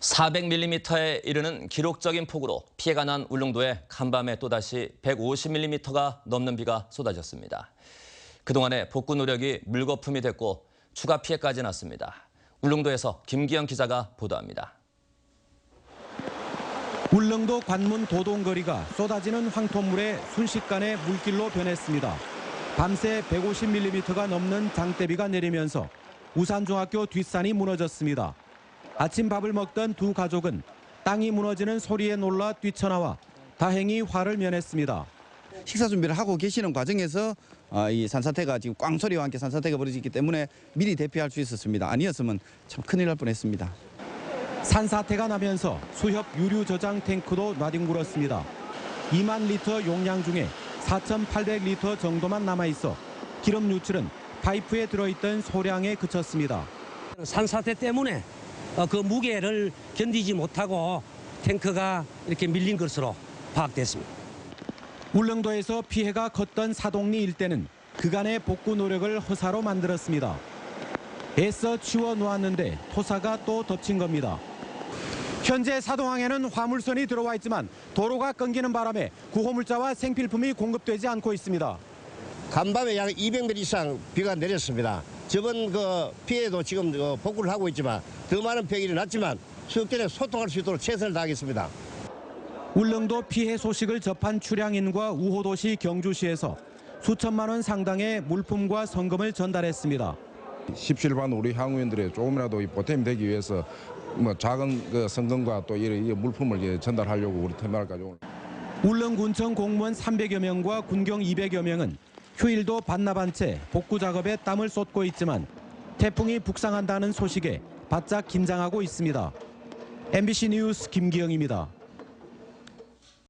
400mm에 이르는 기록적인 폭우로 피해가 난 울릉도에 간밤에 또다시 150mm가 넘는 비가 쏟아졌습니다. 그동안의 복구 노력이 물거품이 됐고 추가 피해까지 났습니다. 울릉도에서 김기영 기자가 보도합니다. 울릉도 관문 도동거리가 쏟아지는 황토물에 순식간에 물길로 변했습니다. 밤새 150mm가 넘는 장대비가 내리면서 우산중학교 뒷산이 무너졌습니다. 아침 밥을 먹던 두 가족은 땅이 무너지는 소리에 놀라 뛰쳐나와 다행히 화를 면했습니다. 식사 준비를 하고 계시는 과정에서 아, 이 산사태가 지금 꽝소리와 함께 산사태가 벌어지기 때문에 미리 대피할 수 있었습니다. 아니었으면 참 큰일 날 뻔했습니다. 산사태가 나면서 수협 유류 저장 탱크도 나뒹굴었습니다. 2만 리터 용량 중에 4,800리터 정도만 남아 있어 기름 유출은 파이프에 들어있던 소량에 그쳤습니다. 산사태 때문에 어, 그 무게를 견디지 못하고 탱크가 이렇게 밀린 것으로 파악됐습니다. 울릉도에서 피해가 컸던 사동리 일대는 그간의 복구 노력을 허사로 만들었습니다. 애써 치워 놓았는데 토사가 또 덮친 겁니다. 현재 사동항에는 화물선이 들어와 있지만 도로가 끊기는 바람에 구호물자와 생필품이 공급되지 않고 있습니다. 간밤에 약 200mm 이상 비가 내렸습니다. 저번 그 피해도 지금 그 복구를 하고 있지만 더 많은 피해가 일어났지만 수역전에 소통할 수 있도록 최선을 다하겠습니다. 울릉도 피해 소식을 접한 출양인과 우호도시 경주시에서 수천만 원 상당의 물품과 성금을 전달했습니다. 십실반 우리 항우인들의 조금이라도 이 보탬이 되기 위해서 뭐 작은 그 성금과 또 이런 이 물품을 이제 전달하려고 우리 터미널까지 오늘. 울릉군청 공무원 300여 명과 군경 200여 명은 휴일도 반납한 채 복구 작업에 땀을 쏟고 있지만 태풍이 북상한다는 소식에 바짝 긴장하고 있습니다. MBC 뉴스 김기영입니다.